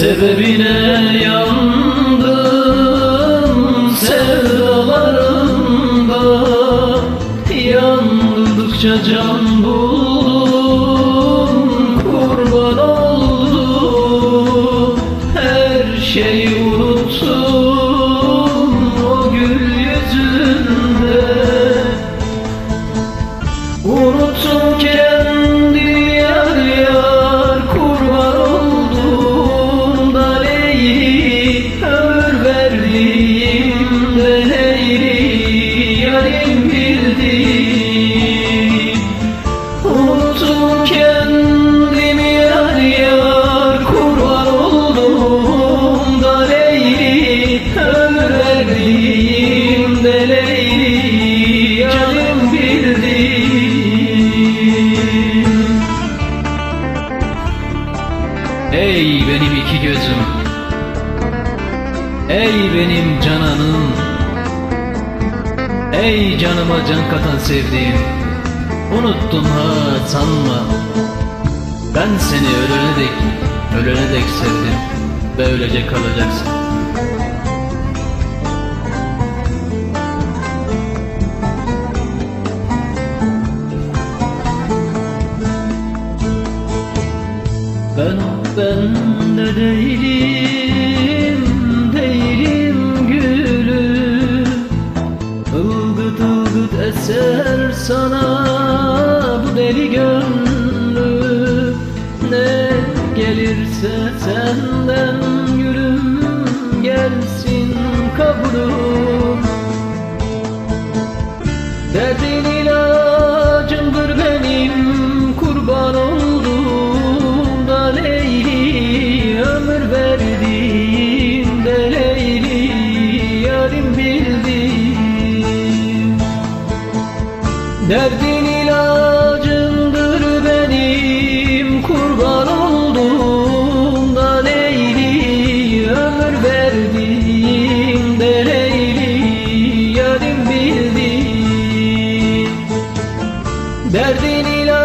Sebebine yandım sevdalarında Yandıkça can buldum gözüm. Ey benim cananım. Ey canıma can katan sevdiğim. Unuttun ha sanma. Ben seni ölene dek Ölene dek sevdim. Böylece kalacaksın Ben ben değilim, değilim Derdin ilacımdır benim kurban oldum da Leyli Ömür verdim de Leyli yarim bildim Derdin ilacımdır